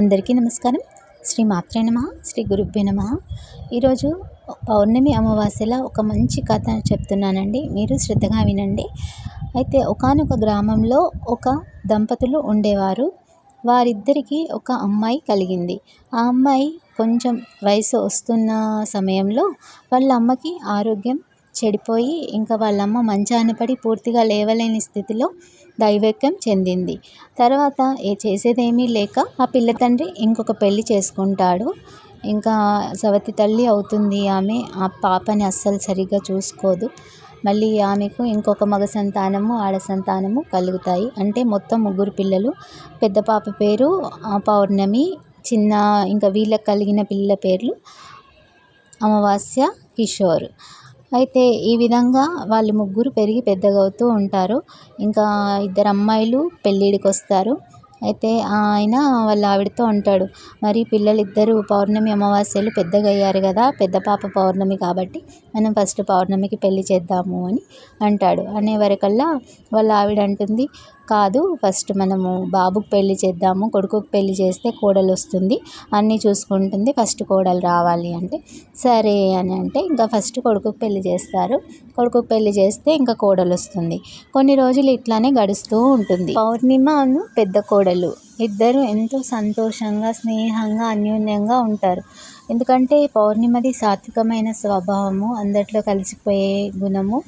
అందరికీ నమస్కారం. శ్రీ మాత్రే నమ శ్రీ గురుభ్య నమ. ఈరోజు పౌర్ణమి అమావాస్యలో ఒక మంచి కథ చెప్తున్నానండి. మీరు శ్రద్ధగా వినండి. అయితే ఒకానొక గ్రామంలో ఒక దంపతులు ఉండేవారు. వారిద్దరికీ ఒక అమ్మాయి కలిగింది. ఆ అమ్మాయి కొంచెం వయసు వస్తున్న సమయంలో వాళ్ళ అమ్మకి ఆరోగ్యం చెడిపోయి ఇంకా వాళ్ళమ్మ మంచాన పడి పూర్తిగా లేవలేని స్థితిలో దైవైక్యం చెందింది. తర్వాత ఏ చేసేదేమీ లేక ఆ పిల్ల తండ్రి ఇంకొక పెళ్ళి చేసుకుంటాడు. ఇంకా సవతి తల్లి అవుతుంది ఆమె. ఆ పాపని అస్సలు సరిగ్గా చూసుకోదు. మళ్ళీ ఆమెకు ఇంకొక మగ సంతానము ఆడ సంతానము కలుగుతాయి. అంటే మొత్తం ముగ్గురు పిల్లలు. పెద్ద పాప పేరు పౌర్ణమి చిన్న ఇంకా వీళ్ళకి కలిగిన పిల్లల పేర్లు అమావాస్య కిషోర్. అయితే ఈ విధంగా వాళ్ళు ముగ్గురు పెరిగి పెద్దగా అవుతూ ఉంటారు. ఇంకా ఇద్దరు అమ్మాయిలు పెళ్ళిడికి వస్తారు. అయితే ఆయన వాళ్ళ ఆవిడతో అంటాడు మరి పిల్లలు ఇద్దరు పౌర్ణమి అమావాస్యలు పెద్దగా అయ్యారు కదా పెద్ద పాప పౌర్ణమి కాబట్టి మనం ఫస్ట్ పౌర్ణమికి పెళ్ళి చేద్దాము అని అంటాడు. అనేవరకల్లా వాళ్ళ ఆవిడ అంటుంది కాదు. ఫస్ట్ మనము బాబుకి పెళ్ళి చేద్దాము కొడుకుకి పెళ్ళి చేస్తే కోడలు వస్తుంది అన్నీ చూసుకుంటుంది. ఫస్ట్ కోడలు రావాలి అంటే సరే అని అంటే ఇంకా ఫస్ట్ కొడుకుకి పెళ్ళి చేస్తారు. కొడుకుకి పెళ్ళి చేస్తే ఇంకా కోడలు వస్తుంది కొన్ని రోజులు ఇట్లానే గడుస్తూ ఉంటుంది. పౌర్ణిమను పెద్ద కోడలు. ఇద్దరు ఎంతో సంతోషంగా స్నేహంగా అన్యోన్యంగా ఉంటారు. ఎందుకంటే పౌర్ణిమది సాత్వికమైన స్వభావము అందరిలో కలిసిపోయే గుణము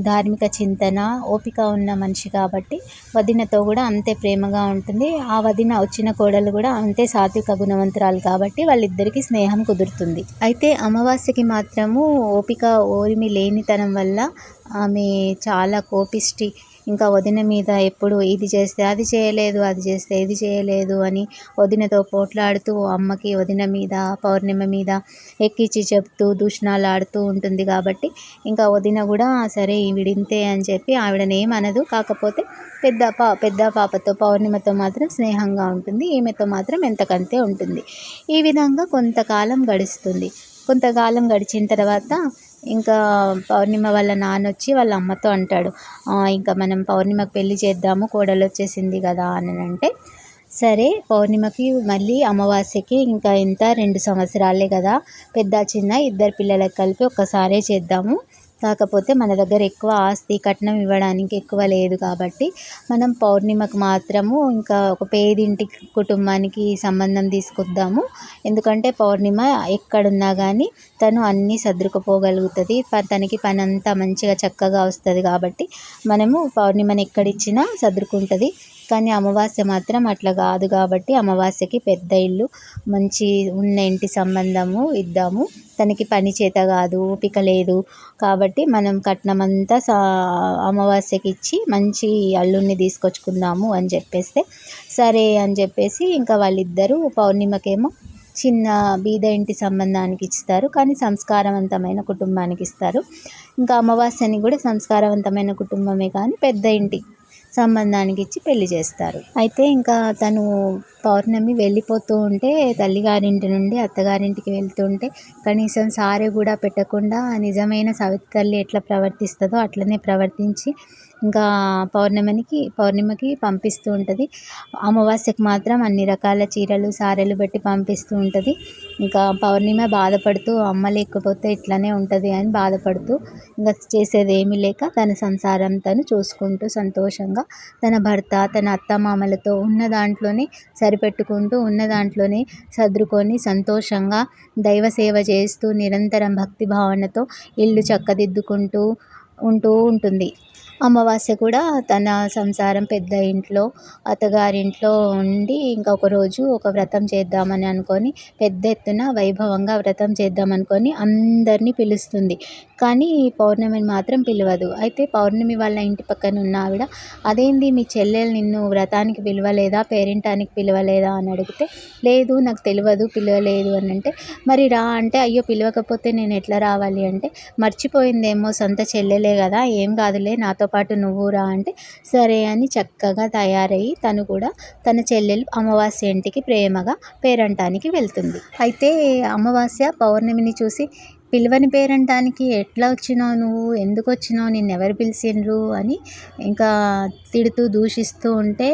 ధార్మిక చింతన ఓపిక ఉన్న మనిషి కాబట్టి వదినతో కూడా అంతే ప్రేమగా ఉంటుంది. ఆ వదిన వచ్చిన కోడలు కూడా అంతే సాత్విక గుణవంతురాలు కాబట్టి వాళ్ళిద్దరికీ స్నేహం కుదురుతుంది. అయితే అమావాస్యకి మాత్రము ఓపిక ఓరిమి లేనితనం వల్ల ఆమె చాలా కోపిష్టి ఇంకా వదిన మీద ఎప్పుడు ఇది చేస్తే అది చేయలేదు అది చేస్తే ఇది చేయలేదు అని వదినతో పోట్లాడుతూ అమ్మకి వదిన మీద పౌర్ణిమ మీద ఎక్కించి చెప్తూ దూషణాలు ఆడుతూ ఉంటుంది కాబట్టి ఇంకా వదిన కూడా సరే విడింతే అని చెప్పి ఆవిడని ఏమనదు. కాకపోతే పెద్ద పా పెద్ద పాపతో పౌర్ణిమతో మాత్రం స్నేహంగా ఉంటుంది. ఈమెతో మాత్రం ఎంతకంతే ఉంటుంది. ఈ విధంగా కొంతకాలం గడుస్తుంది. కొంతకాలం గడిచిన తర్వాత ఇంకా పౌర్ణిమ వాళ్ళ నాన్న వచ్చి వాళ్ళ అమ్మతో అంటాడు ఇంకా మనం పౌర్ణిమకి పెళ్ళి చేద్దాము కోడలు వచ్చేసింది కదా అని అంటే సరే పౌర్ణిమకి మళ్ళీ అమావాస్యకి ఇంకా ఎంత రెండు సంవత్సరాలే కదా పెద్ద చిన్న ఇద్దరు పిల్లలకు కలిపి ఒక్కసారే చేద్దాము కాకపోతే మన దగ్గర ఎక్కువ ఆస్తి కట్నం ఇవ్వడానికి ఎక్కువ లేదు కాబట్టి మనం పౌర్ణిమకు మాత్రము ఇంకా ఒక పేదింటి కుటుంబానికి సంబంధం తీసుకొద్దాము. ఎందుకంటే పౌర్ణిమ ఎక్కడున్నా కానీ తను అన్నీ సర్దుకుపోగలుగుతుంది తనకి పని అంతా మంచిగా చక్కగా వస్తుంది కాబట్టి మనము పౌర్ణిమని ఎక్కడిచ్చినా సర్దుకుంటుంది కానీ అమావాస్య మాత్రం అట్లా కాదు కాబట్టి అమావాస్యకి పెద్ద ఇల్లు మంచి ఉన్న ఇంటి సంబంధము ఇద్దాము. తనకి పని చేత కాదు ఓపిక లేదు కాబట్టి మనం కట్నం అంతా సా అమావాస్యకి ఇచ్చి మంచి అల్లుడిని తీసుకొచ్చుకుందాము అని చెప్పేస్తే సరే అని చెప్పేసి ఇంకా వాళ్ళిద్దరూ పౌర్ణిమకేమో చిన్న బీద ఇంటి సంబంధానికి ఇస్తారు కానీ సంస్కారవంతమైన కుటుంబానికి ఇస్తారు. ఇంకా అమావాస్యని కూడా సంస్కారవంతమైన కుటుంబమే కానీ పెద్ద ఇంటి సంబంధానికి ఇచ్చి పెళ్ళి చేస్తారు. అయితే ఇంకా తను పౌర్ణమి వెళ్ళిపోతూ ఉంటే తల్లిగారింటి నుండి అత్తగారింటికి వెళ్తుంటే కనీసం సారె కూడా పెట్టకుండా నిజమైన సవితి తల్లి ఎట్లా ప్రవర్తిస్తుందో అట్లనే ప్రవర్తించి ఇంకా పౌర్ణమికి పౌర్ణిమకి పంపిస్తూ ఉంటుంది. అమావాస్యకు మాత్రం అన్ని రకాల చీరలు సారెలు పెట్టి పంపిస్తూ ఉంటుంది. ఇంకా పౌర్ణిమ బాధపడుతూ అమ్మ లేకపోతే ఇట్లానే ఉంటుంది అని బాధపడుతూ ఇంకా చేసేది ఏమీ లేక తన సంసారం తను చూసుకుంటూ సంతోషంగా తన భర్త తన అత్తమామలతో ఉన్న దాంట్లోనే సరిపెట్టుకుంటూ ఉన్న దాంట్లోనే సర్దుకొని సంతోషంగా దైవ సేవ చేస్తూ నిరంతరం భక్తి భావనతో ఇల్లు చక్కదిద్దుకుంటూ ఉంటూ ఉంటుంది. అమావాస్య కూడా తన సంసారం పెద్ద ఇంట్లో అత్తగారింట్లో ఉండి ఇంకా ఒకరోజు ఒక వ్రతం చేద్దామని అనుకొని పెద్ద ఎత్తున వైభవంగా వ్రతం చేద్దాం అనుకొని అందరినీ పిలుస్తుంది. కానీ పౌర్ణమిని మాత్రం పిలవదు. అయితే పౌర్ణమి వాళ్ళ ఇంటి పక్కన ఉన్న ఆవిడ అదేంది మీ చెల్లెలు నిన్ను వ్రతానికి పిలవలేదా? పేరెంటానికి పిలవలేదా? అని అడిగితే లేదు నాకు తెలియదు పిలవలేదు అని అంటే మరి రా అంటే అయ్యో పిలవకపోతే నేను ఎట్లా రావాలి? అంటే మర్చిపోయిందేమో సొంత చెల్లెలే కదా ఏం కాదులే నాతో పాటు నువ్వు రా అంటే సరే అని చక్కగా తయారయ్యి తను కూడా తన చెల్లెలు అమావాస్య ఇంటికి ప్రేమగా పేరంటానికి వెళ్తుంది. అయితే అమావాస్య పౌర్ణమిని చూసి పిలవని పేరంటానికి ఎట్లా వచ్చినావు నువ్వు? ఎందుకు వచ్చినావు? నిన్ను ఎవరు పిలిచిండ్రు? అని ఇంకా తిడుతూ దూషిస్తూ ఉంటే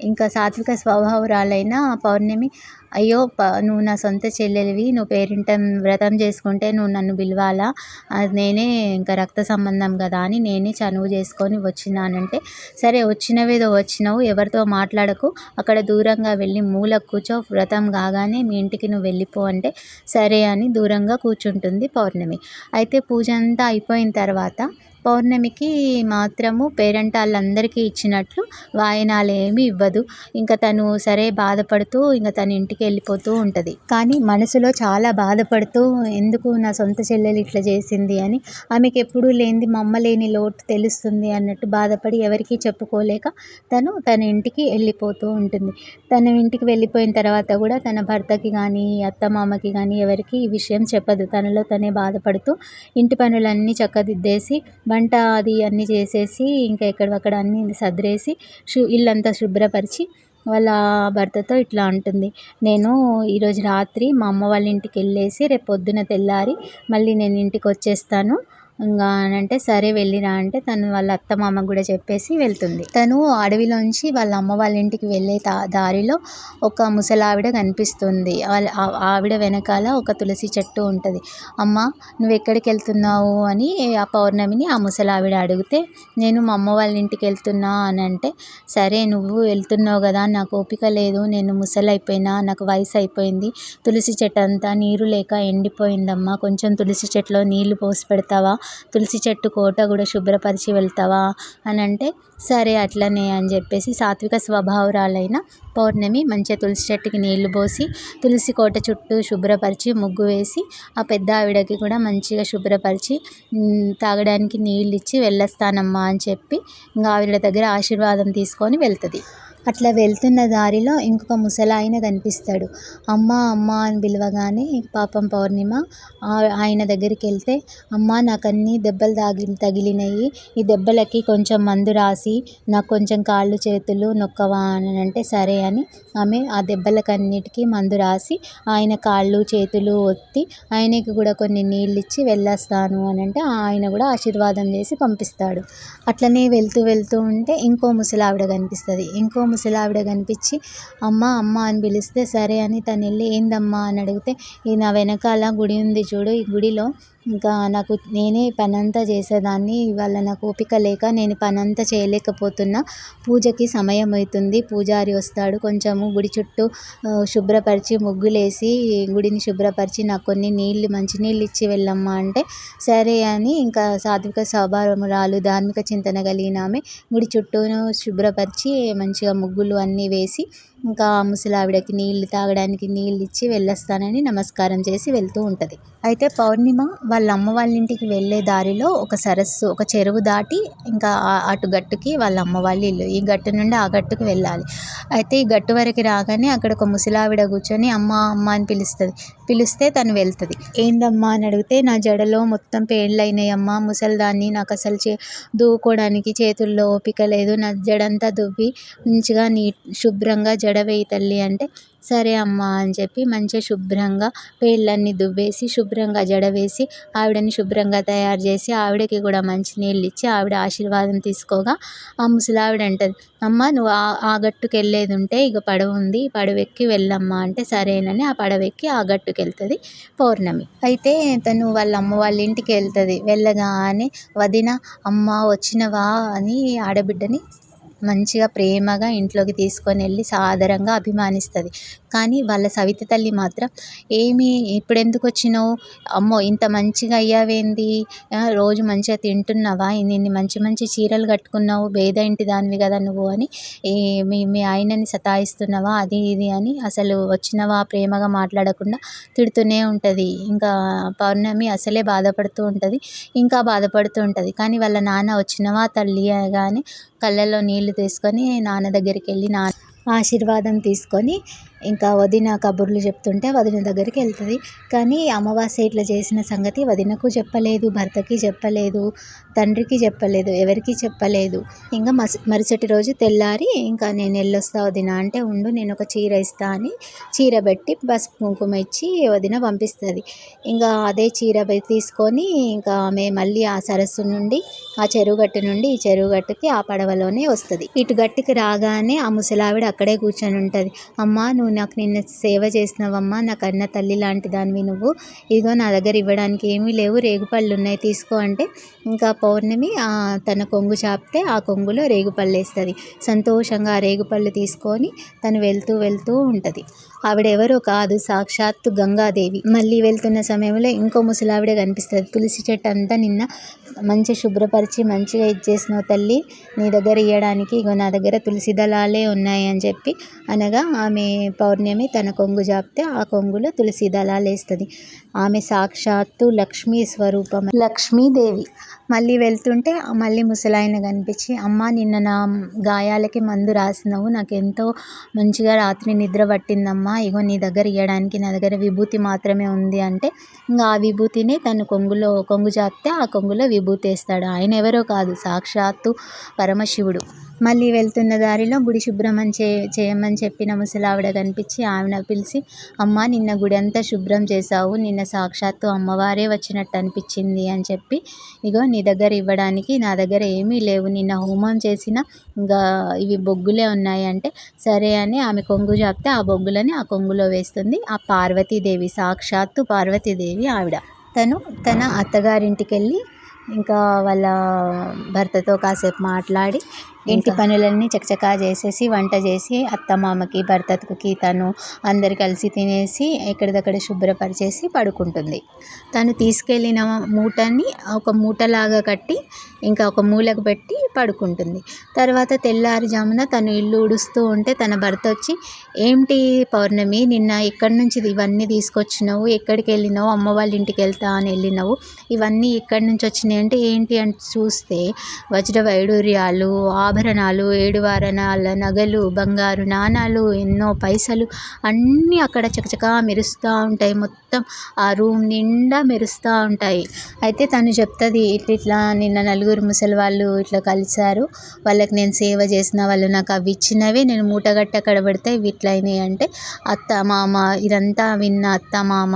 ఇంకా సాత్విక స్వభావరాలైన పౌర్ణమి అయ్యో ప నువ్వు నా సొంత చెల్లెలివి నువ్వు పేరింటం వ్రతం చేసుకుంటే నువ్వు నన్ను పిలవాలా? అది నేనే ఇంకా రక్త సంబంధం కదా అని నేనే చనువు చేసుకొని వచ్చినానంటే సరే వచ్చినవేదో వచ్చినావు ఎవరితో మాట్లాడకు అక్కడ దూరంగా వెళ్ళి మూల కూర్చో వ్రతం కాగానే మీ ఇంటికి నువ్వు వెళ్ళిపో అంటే సరే అని దూరంగా కూర్చుంటుంది పౌర్ణమి. అయితే పూజ అంతా అయిపోయిన తర్వాత పౌర్ణమికి మాత్రము పేరంటాళ్ళందరికీ ఇచ్చినట్లు వాయినాలు ఏమీ ఇవ్వదు. ఇంకా తను సరే బాధపడుతూ ఇంకా తన ఇంటికి వెళ్ళిపోతూ ఉంటుంది. కానీ మనసులో చాలా బాధపడుతూ ఎందుకు నా సొంత చెల్లెలు ఇట్లా చేసింది? అని ఆమెకి ఎప్పుడూ లేనిది మా అమ్మ లేని లోటు తెలుస్తుంది అన్నట్టు బాధపడి ఎవరికీ చెప్పుకోలేక తను తన ఇంటికి వెళ్ళిపోతూ ఉంటుంది. తన ఇంటికి వెళ్ళిపోయిన తర్వాత కూడా తన భర్తకి కానీ అత్తమామకి కానీ ఎవరికి ఈ విషయం చెప్పదు. తనలో తనే బాధపడుతూ ఇంటి పనులన్నీ చక్కదిద్దేసి వంట అది అన్నీ చేసేసి ఇంకా ఎక్కడక్కడ అన్నీ సర్దేసి శు ఇల్లంతా శుభ్రపరిచి వాళ్ళ భర్తతో ఇట్లా అంటుంది. నేను ఈరోజు రాత్రి మా అమ్మ వాళ్ళ ఇంటికి వెళ్ళేసి రేపు పొద్దున తెల్లారి మళ్ళీ నేను ఇంటికి వచ్చేస్తాను. ఇంకా అని అంటే సరే వెళ్ళిరా అంటే తను వాళ్ళ అత్త మామకు కూడా చెప్పేసి వెళ్తుంది. తను అడవిలోంచి వాళ్ళ అమ్మ వాళ్ళ ఇంటికి వెళ్ళే దారిలో ఒక ముసలావిడ కనిపిస్తుంది. వాళ్ళ ఆవిడ వెనకాల ఒక తులసి చెట్టు ఉంటుంది. అమ్మ నువ్వు ఎక్కడికి వెళ్తున్నావు? అని ఆ పౌర్ణమిని ఆ ముసలావిడ అడిగితే నేను మా అమ్మ వాళ్ళ ఇంటికి వెళ్తున్నా అని అంటే సరే నువ్వు వెళ్తున్నావు కదా నాకు ఓపిక లేదు. నేను ముసలైపోయినా నాకు వయసు అయిపోయింది తులసి చెట్టు అంతా నీరు లేక ఎండిపోయిందమ్మా. కొంచెం తులసి చెట్టులో నీళ్ళు పోసి పెడతావా? తులసి చెట్టు కోట కూడా శుభ్రపరిచి వెళ్తావా అని అంటే సరే అట్లనే అని చెప్పేసి సాత్విక స్వభావరాలైన పౌర్ణమి మంచిగా తులసి చెట్టుకి నీళ్ళు పోసి తులసి కోట చుట్టూ శుభ్రపరిచి ముగ్గు వేసి ఆ పెద్ద ఆవిడకి కూడా మంచిగా శుభ్రపరిచి తాగడానికి నీళ్ళు ఇచ్చి వెళ్ళొస్తానమ్మా అని చెప్పి ఇంకా ఆవిడ దగ్గర ఆశీర్వాదం తీసుకొని వెళ్తుంది. అట్లా వెళ్తున్న దారిలో ఇంకొక ముసలాయన కనిపిస్తాడు. అమ్మ అమ్మ అని పిలవగానే పాపం పౌర్ణిమ ఆయన దగ్గరికి వెళ్తే అమ్మ నాకు అన్ని దెబ్బలు తాగి తగిలినాయి ఈ దెబ్బలకి కొంచెం మందు రాసి నాకు కొంచెం కాళ్ళు చేతులు నొక్కవా అని అంటే సరే అని ఆమె ఆ దెబ్బలకన్నిటికీ మందు రాసి ఆయన కాళ్ళు చేతులు ఒత్తి ఆయనకి కూడా కొన్ని నీళ్ళు ఇచ్చి వెళ్ళేస్తాను అని అంటే ఆయన కూడా ఆశీర్వాదం చేసి పంపిస్తాడు. అట్లనే వెళ్తూ వెళ్తూ ఉంటే ఇంకో ముసలావిడ కనిపిస్తుంది. ఇంకో ముసలావిడ కనిపించి అమ్మ అమ్మ అని పిలిస్తే సరే అని తను వెళ్ళి ఏందమ్మా అని అడిగితే ఈ నా వెనకాల గుడి ఉంది చూడు ఈ గుడిలో ఇంకా నాకు నేనే పనంతా చేసేదాన్ని. ఇవాళ నాకు ఓపిక లేక నేను పనంతా చేయలేకపోతున్నా. పూజకి సమయం అవుతుంది. పూజారి వస్తాడు. కొంచెము గుడి చుట్టూ శుభ్రపరిచి ముగ్గులేసి గుడిని శుభ్రపరిచి నాకు కొన్ని నీళ్ళు మంచినీళ్ళు ఇచ్చి వెళ్ళమ్మా అంటే సరే అని ఇంకా సాత్విక స్వభావమురాలు ధార్మిక చింతన కలిగిన ఆమె గుడి చుట్టూను శుభ్రపరిచి మంచిగా ముగ్గులు అన్నీ వేసి ఇంకా ముసలావిడకి నీళ్ళు తాగడానికి నీళ్ళు ఇచ్చి వెళ్ళొస్తానని నమస్కారం చేసి వెళ్తూ ఉంటుంది. అయితే పౌర్ణిమ వాళ్ళ అమ్మ వాళ్ళ ఇంటికి వెళ్ళే దారిలో ఒక సరస్సు ఒక చెరువు దాటి ఇంకా అటు గట్టుకి వాళ్ళ అమ్మ వాళ్ళ ఇల్లు. ఈ గట్టు నుండి ఆ గట్టుకు వెళ్ళాలి. అయితే ఈ గట్టు వరకు రాగానే అక్కడ ఒక ముసలావిడ కూర్చొని అమ్మ అమ్మ అని పిలుస్తుంది. పిలిస్తే తను వెళ్తుంది. ఏందమ్మా అని అడిగితే నా జడలో మొత్తం పేర్లు ముసలిదాన్ని నాకు అసలు చే దూకోవడానికి చేతుల్లో ఓపిక లేదు. నా జడంతా దువ్వి మంచిగా నీ శుభ్రంగా జడ వేయి తల్లి అంటే సరే అమ్మ అని చెప్పి మంచిగా శుభ్రంగా పేర్లన్నీ దువ్వేసి శుభ్రంగా జడ వేసి ఆవిడని శుభ్రంగా తయారు చేసి ఆవిడకి కూడా మంచి నీళ్ళు ఇచ్చి ఆవిడ ఆశీర్వాదం తీసుకోగా ఆ ముసలావిడ అంటది అమ్మ నువ్వు ఆ ఆ గట్టుకు వెళ్ళేది ఉంటే ఇక పడవ ఉంది పడవ ఎక్కి వెళ్ళమ్మా అంటే సరేనని ఆ పడవ ఎక్కి ఆ గట్టుకు వెళ్తుంది పౌర్ణమి. అయితే తను వాళ్ళ అమ్మ వాళ్ళ ఇంటికి వెళ్తుంది వెళ్ళగానే వదిన అమ్మ వచ్చినవా? అని ఆడబిడ్డని మంచిగా ప్రేమగా ఇంట్లోకి తీసుకొని వెళ్ళి సాదరంగా అభిమానిస్తుంది. కానీ వాళ్ళ సవితి తల్లి మాత్రం ఏమి ఇప్పుడు ఎందుకు వచ్చినావు? అమ్మో ఇంత మంచిగా అయ్యావేంది? రోజు మంచిగా తింటున్నావా? ఇన్ని మంచి మంచి చీరలు కట్టుకున్నావు? పేద ఇంటి దానివి కదా నువ్వు అని మీ మీ ఆయనని సతాయిస్తున్నావా? అది ఇది అని అసలు వచ్చినవా ప్రేమగా మాట్లాడకుండా తిడుతూనే ఉంటుంది. ఇంకా పౌర్ణమి అసలే బాధపడుతూ ఉంటుంది. ఇంకా బాధపడుతూ ఉంటుంది. కానీ వాళ్ళ నాన్న వచ్చినవా తల్లి అనగానే కళ్ళల్లో నీళ్ళు తీసుకొని నాన్న దగ్గరికి వెళ్ళి నాన్న ఆశీర్వాదం తీసుకొని ఇంకా వదిన కబుర్లు చెప్తుంటే వదిన దగ్గరికి వెళ్తుంది. కానీ అమావాస్య ఇట్లా చేసిన సంగతి వదినకు చెప్పలేదు భర్తకి చెప్పలేదు తండ్రికి చెప్పలేదు ఎవరికి చెప్పలేదు. ఇంకా మస్ మరుసటి రోజు తెల్లారి ఇంకా నేను వెళ్ళొస్తా వదిన అంటే ఉండు నేను ఒక చీర ఇస్తా అని చీర పెట్టి పసుపు కుంకుమ ఇచ్చి వదిన పంపిస్తుంది. ఇంకా అదే చీర తీసుకొని ఇంకా ఆమె మళ్ళీ ఆ సరస్సు నుండి ఆ చెరువు గట్టు నుండి ఈ చెరువు గట్టుకి ఆ పడవలోనే వస్తుంది. ఇటు గట్టుకి రాగానే ఆ ముసలావిడ అక్కడే కూర్చొని ఉంటుంది అమ్మ నువ్వు నాకు నిన్న సేవ చేసినావమ్మా నా కన్న తల్లి లాంటి దానివి నువ్వు. ఇదిగో నా దగ్గర ఇవ్వడానికి ఏమీ లేవు రేగుపళ్ళు ఉన్నాయి తీసుకో అంటే ఇంకా పౌర్ణమి తన కొంగు చాపితే ఆ కొంగులో రేగుపళ్ళు వేస్తుంది. సంతోషంగా ఆ రేగుపళ్ళు తీసుకొని తను వెళ్తూ వెళ్తూ ఉంటుంది. ఆవిడెవరో కాదు సాక్షాత్తు గంగాదేవి. మళ్ళీ వెళ్తున్న సమయంలో ఇంకో ముసలావిడ కనిపిస్తుంది. తులసి చెట్టు అంతా నిన్న మంచి శుభ్రపరిచి మంచిగా ఇచ్చేసినావు తల్లి. నీ దగ్గర ఇవ్వడానికి ఇగో నా దగ్గర తులసి దళాలే ఉన్నాయి అని చెప్పి అనగా ఆమె పౌర్ణమి తన కొంగు జాపితే ఆ కొంగులో తులసి దళాలు వేస్తుంది ఆమె సాక్షాత్తు లక్ష్మీ స్వరూపం. లక్ష్మీదేవి. మళ్ళీ వెళ్తుంటే మళ్ళీ ముసలాయన కనిపించి అమ్మ నిన్న నా గాయాలకి మందు రాసినావు. నాకు ఎంతో మంచిగా రాత్రి నిద్ర పట్టిందమ్మా. ఇగో నీ దగ్గర ఇవ్వడానికి నా దగ్గర విభూతి మాత్రమే ఉంది అంటే ఇంకా ఆ విభూతిని తను కొంగులో కొంగు చాపితే ఆ కొంగులో విభూతి వేస్తాడు. ఆయన ఎవరో కాదు సాక్షాత్తు పరమశివుడు. మళ్ళీ వెళ్తున్న దారిలో గుడి శుభ్రం చే చేయమని చెప్పిన ముసలావిడ కనిపించి ఆమెను పిలిచి అమ్మ నిన్న గుడి అంతా శుభ్రం చేసావు నిన్న సాక్షాత్తు అమ్మవారే వచ్చినట్టు అనిపించింది అని చెప్పి ఇగో నీ దగ్గర ఇవ్వడానికి నా దగ్గర ఏమీ లేవు. నిన్న హోమం చేసిన ఇంకా ఇవి బొగ్గులే ఉన్నాయి అంటే సరే అని ఆమె కొంగు చాపితే ఆ బొగ్గులని ఆ కొంగులో వేస్తుంది. ఆ పార్వతీదేవి సాక్షాత్తు పార్వతీదేవి ఆవిడ. తను తన అత్తగారింటికి వెళ్ళి ఇంకా వాళ్ళ భర్తతో కాసేపు మాట్లాడి ఇంటి పనులన్నీ చకచకా చేసేసి వంట చేసి అత్తమామకి భర్తకి తను అందరు కలిసి తినేసి ఎక్కడిదక్కడ శుభ్రపరిచేసి పడుకుంటుంది. తను తీసుకెళ్ళిన మూటని ఒక మూటలాగా కట్టి ఇంకా ఒక మూలకు పెట్టి పడుకుంటుంది. తర్వాత తెల్లారుజామున తను ఇల్లు ఉడుస్తూ ఉంటే తన భర్త వచ్చి ఏంటి పౌర్ణమి నిన్న ఎక్కడి నుంచి ఇవన్నీ తీసుకొచ్చినావు? ఎక్కడికి వెళ్ళినావు? అమ్మ వాళ్ళ ఇంటికి వెళ్తా అని వెళ్ళినావు? ఇవన్నీ ఎక్కడి నుంచి వచ్చినాయి? అంటే ఏంటి? అని చూస్తే వజ్ర వైడూర్యాలు ఆభరణాలు ఏడువారణాల నగలు బంగారు నాణాలు ఎన్నో పైసలు అన్నీ అక్కడ చకచకా మెరుస్తూ ఉంటాయి. మొత్తం ఆ రూమ్ నిండా మెరుస్తూ ఉంటాయి. అయితే తను చెప్తుంది ఇట్లా ఇట్లా నిన్న నలుగురు ముసలి వాళ్ళు ఇట్లా కలిశారు. వాళ్ళకి నేను సేవ చేసిన వాళ్ళు నాకు అవి ఇచ్చినవే. నేను మూటగట్ట అక్కడ పెడితే ఇవి ఇట్లా అయినాయి అంటే అత్త మామ ఇదంతా విన్న అత్త మామ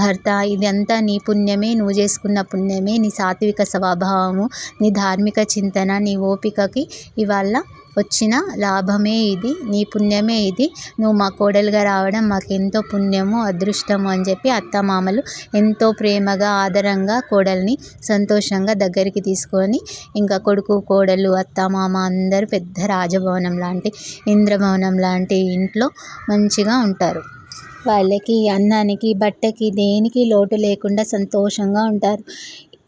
భర్త ఇదంతా నీ పుణ్యమే. నువ్వు చేసుకున్న పుణ్యమే. నీ సాత్విక స్వభావము నీ ధార్మిక చింతన నీ ఓపికకి ఇవాళ వచ్చిన లాభమే ఇది నీ పుణ్యమే ఇది. నువ్వు మా కోడలుగా రావడం మాకు ఎంతో పుణ్యము అదృష్టము అని చెప్పి అత్తమామలు ఎంతో ప్రేమగా ఆదరంగా కోడల్ని సంతోషంగా దగ్గరికి తీసుకొని ఇంకా కొడుకు కోడలు అత్తమామ అందరూ పెద్ద రాజభవనం లాంటి ఇంద్రభవనం లాంటి ఇంట్లో మంచిగా ఉంటారు. వాళ్ళకి అన్నానికి బట్టకి దేనికి లోటు లేకుండా సంతోషంగా ఉంటారు.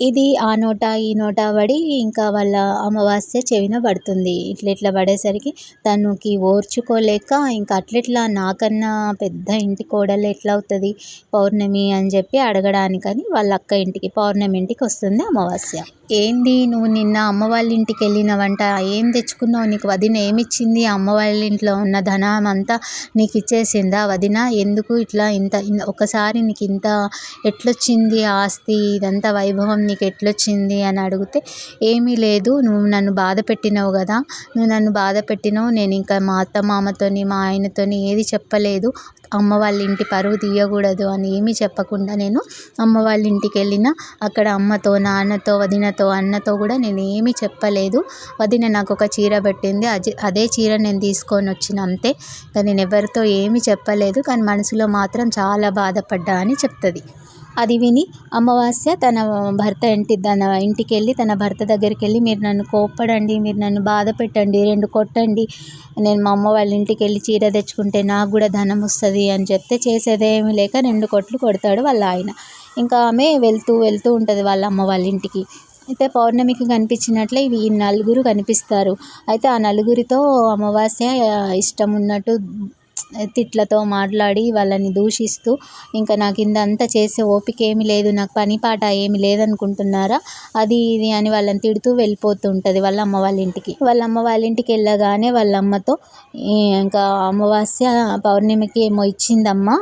ఇది ఆ నోట ఈ నోట పడి ఇంకా వాళ్ళ అమావాస్య చెవిన పడుతుంది. ఇట్లా ఇట్లా పడేసరికి తనకి ఓర్చుకోలేక ఇంకా అట్లెట్లా నాకన్నా పెద్ద ఇంటి కోడలు ఎట్లా అవుతుంది పౌర్ణమి అని చెప్పి అడగడానికని వాళ్ళ అక్క ఇంటికి పౌర్ణమి ఇంటికి వస్తుంది అమావాస్య. ఏంది నువ్వు నిన్న అమ్మ వాళ్ళ ఇంటికి వెళ్ళినవంట? ఏం తెచ్చుకున్నావు నీకు? వదిన ఏమిచ్చింది? అమ్మ వాళ్ళ ఇంట్లో ఉన్న ధనం అంతా నీకు ఇచ్చేసిందా వదిన? ఎందుకు ఇట్లా ఇంత ఒకసారి నీకు ఇంత ఎట్లొచ్చింది ఆస్తి? ఇదంతా వైభవం నీకు ఎట్లొచ్చింది అని అడిగితే ఏమీ లేదు నువ్వు నన్ను బాధ పెట్టినావు కదా నువ్వు నన్ను బాధ పెట్టినావు నేను ఇంకా మా అత్త మామతోని మా ఆయనతోని ఏది చెప్పలేదు అమ్మ వాళ్ళ ఇంటి పరువు తీయకూడదు అని ఏమీ చెప్పకుండా నేను అమ్మ వాళ్ళ ఇంటికి వెళ్ళిన అక్కడ అమ్మతో నాన్నతో వదినతో అన్నతో కూడా నేను ఏమీ చెప్పలేదు. వదిన నాకు ఒక చీర పెట్టింది అది అదే చీర నేను తీసుకొని వచ్చిన అంతే కానీ నేను ఎవరితో ఏమీ చెప్పలేదు కానీ మనసులో మాత్రం చాలా బాధపడ్డా అని చెప్తుంది. అది విని అమావాస్య తన భర్త ఇంటి తన ఇంటికి వెళ్ళి తన భర్త దగ్గరికి వెళ్ళి మీరు నన్ను కోప్పడండి మీరు నన్ను బాధ పెట్టండి రెండు కొట్టండి. నేను మా అమ్మ వాళ్ళ ఇంటికి వెళ్ళి చీర తెచ్చుకుంటే నాకు కూడా ధనం వస్తుంది అని చెప్తే చేసేదేమీ లేక రెండు కొట్లు కొడతాడు వాళ్ళ ఆయన. ఇంకా ఆమె వెళ్తూ వెళ్తూ ఉంటుంది వాళ్ళ అమ్మ వాళ్ళ ఇంటికి. అయితే పౌర్ణమికి కనిపించినట్లే ఇవి ఈ నలుగురు కనిపిస్తారు. అయితే ఆ నలుగురితో అమావాస్య ఇష్టం ఉన్నట్టు తిట్లతో మాట్లాడి వాళ్ళని దూషిస్తూ ఇంకా నాకు ఇందంతా చేసే ఓపిక ఏమీ లేదు నాకు పని పాట ఏమి లేదనుకుంటున్నారా? అది ఇది అని వాళ్ళని తిడుతూ వెళ్ళిపోతూ ఉంటుంది వాళ్ళ అమ్మ వాళ్ళ ఇంటికి. వాళ్ళ అమ్మ వాళ్ళ ఇంటికి వెళ్ళగానే వాళ్ళ అమ్మతో ఇంకా అమావాస్య పౌర్ణమికి ఏమో ఇచ్చిందమ్మా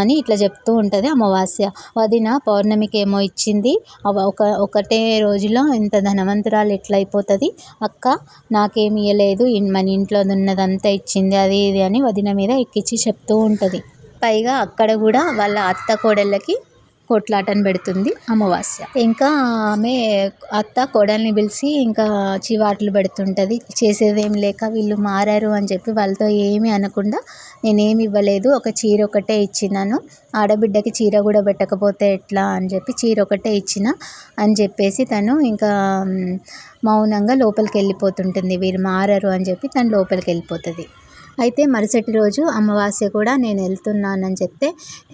అని ఇట్లా చెప్తూ ఉంటుంది అమావాస్య. వదిన పౌర్ణమికి ఏమో ఇచ్చింది ఒక ఒకటే రోజులో ఇంత ధనవంతురాలు ఎట్లా అయిపోతుంది అక్క నాకేమి ఇవ్వలేదు మన ఇంట్లో ఉన్నదంతా ఇచ్చింది అది ఇది అని వదిన మీద ఎక్కించి చెప్తూ ఉంటుంది. పైగా అక్కడ కూడా వాళ్ళ అత్త కోడళ్ళకి కొట్లాటను పెడుతుంది అమావాస్య. ఇంకా ఆమె అత్త కోడల్ని పిలిచి ఇంకా చివాట్లు పెడుతుంటుంది. చేసేదేం లేక వీళ్ళు మారారు అని చెప్పి వాళ్ళతో ఏమీ అనకుండా నేనేమి ఇవ్వలేదు ఒక చీర ఒకటే ఇచ్చినాను ఆడబిడ్డకి చీర కూడా పెట్టకపోతే ఎట్లా అని చెప్పి చీర ఒకటే ఇచ్చిన అని చెప్పేసి తను ఇంకా మౌనంగా లోపలికి వెళ్ళిపోతుంటుంది. వీరు మారరు అని చెప్పి తను లోపలికి వెళ్ళిపోతుంది. అయితే మరుసటి రోజు అమావాస్య కూడా నేను వెళ్తున్నానని చెప్తే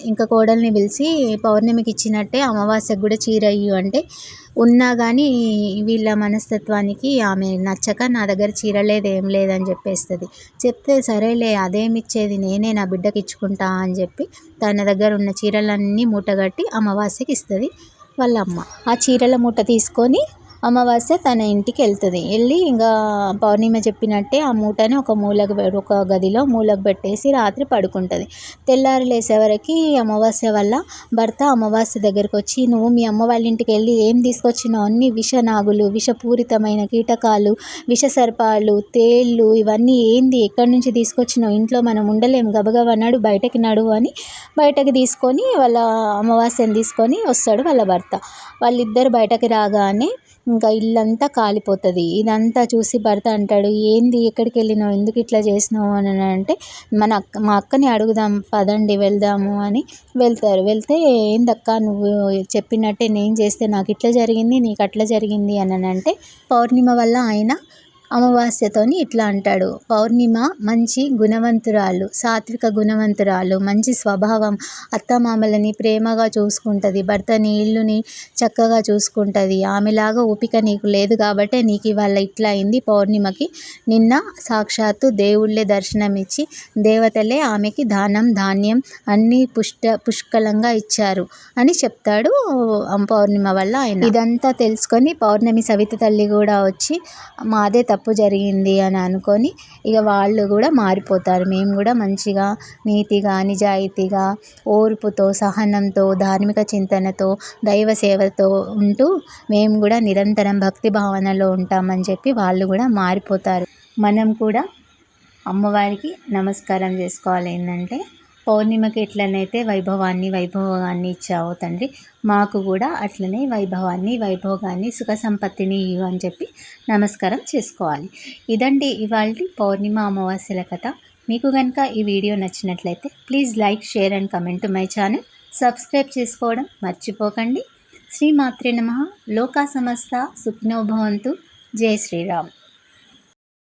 ఇంకా కోడల్ని పిలిచి పౌర్ణమికి ఇచ్చినట్టే అమావాస్యకు కూడా చీర ఇయ్యు అంటే ఉన్నా కానీ వీళ్ళ మనస్తత్వానికి ఆమె నచ్చక నా దగ్గర చీర లేదు ఏం లేదని చెప్పేస్తుంది. చెప్తే సరేలే అదేమిచ్చేది నేనే నా బిడ్డకి ఇచ్చుకుంటా అని చెప్పి తన దగ్గర ఉన్న చీరలన్నీ మూటగట్టి అమావాస్యకి ఇస్తుంది వాళ్ళ అమ్మ. ఆ చీరల మూట తీసుకొని అమావాస్య తన ఇంటికి వెళ్తుంది. వెళ్ళి ఇంకా పౌర్ణిమ చెప్పినట్టే ఆ మూటని ఒక మూలకు ఒక గదిలో మూలకు పెట్టేసి రాత్రి పడుకుంటుంది. తెల్లారి లేసేవరకి అమావాస్య వల్ల భర్త అమావాస్య దగ్గరికి వచ్చి నువ్వు మీ అమ్మ వాళ్ళ ఇంటికి వెళ్ళి ఏం తీసుకొచ్చినావు? అన్ని విషనాగులు విషపూరితమైన కీటకాలు విష సర్పాలు తేళ్ళు ఇవన్నీ ఏంది? ఎక్కడి నుంచి తీసుకొచ్చినావు? ఇంట్లో మనం ఉండలేము గబగబా నడు బయటకి నడువు అని బయటకి తీసుకొని వాళ్ళ అమావాస్యను తీసుకొని వస్తాడు వాళ్ళ భర్త. వాళ్ళిద్దరు బయటకి రాగానే ఇంకా ఇల్లంతా కాలిపోతుంది. ఇదంతా చూసి భర్త అంటాడు ఏంది ఎక్కడికి వెళ్ళినావు? ఎందుకు ఇట్లా చేసినావు? అని అంటే మన అక్క మా అక్కని అడుగుదాం పదండి వెళ్దాము అని వెళ్తారు. వెళ్తే ఏందక్క నువ్వు చెప్పినట్టే నేను చేస్తే నాకు ఇట్లా జరిగింది నీకు అట్లా జరిగింది అని అంటే పౌర్ణిమ వల్ల ఆయన అమావాస్యతోని ఇట్లా అంటాడు. పౌర్ణిమ మంచి గుణవంతురాలు సాత్విక గుణవంతురాలు మంచి స్వభావం. అత్తమామలని ప్రేమగా చూసుకుంటుంది భర్తని ఇల్లుని చక్కగా చూసుకుంటుంది. ఆమెలాగా ఓపిక నీకు లేదు కాబట్టే నీకు ఇవాళ ఇట్లా అయింది పౌర్ణిమకి. నిన్న సాక్షాత్తు దేవుళ్ళే దర్శనమిచ్చి దేవతలే ఆమెకి దానం ధాన్యం అన్నీ పుష్ట పుష్కలంగా ఇచ్చారు అని చెప్తాడు పౌర్ణిమ వల్ల ఆయన. ఇదంతా తెలుసుకొని పౌర్ణమి సవిత తల్లి కూడా వచ్చి మాదే తప్పు తప్పు జరిగింది అని అనుకొని ఇక వాళ్ళు కూడా మారిపోతారు. మేము కూడా మంచిగా నీతిగా నిజాయితీగా ఓర్పుతో సహనంతో ధార్మిక చింతనతో దైవ సేవతో ఉంటూ మేము కూడా నిరంతరం భక్తి భావనలో ఉంటామని చెప్పి వాళ్ళు కూడా మారిపోతారు. మనం కూడా అమ్మవారికి నమస్కారం చేసుకోవాలి. ఏంటంటే పౌర్ణిమకి ఎట్లనైతే వైభవాన్ని వైభోగాన్ని ఇచ్చావో తండ్రి మాకు కూడా అట్లనే వైభవాన్ని వైభోగాన్ని సుఖ సంపత్తిని ఇవ్వు అని చెప్పి నమస్కారం చేసుకోవాలి. ఇదండి ఇవాళ పౌర్ణిమ అమావాస్యల కథ. మీకు కనుక ఈ వీడియో నచ్చినట్లయితే please like share and comment my channel. Subscribe చేసుకోవడం మర్చిపోకండి. శ్రీ శ్రీమాత్రే నమ. లోకా సమస్త. సుఖినోభవంతు జై శ్రీరామ్.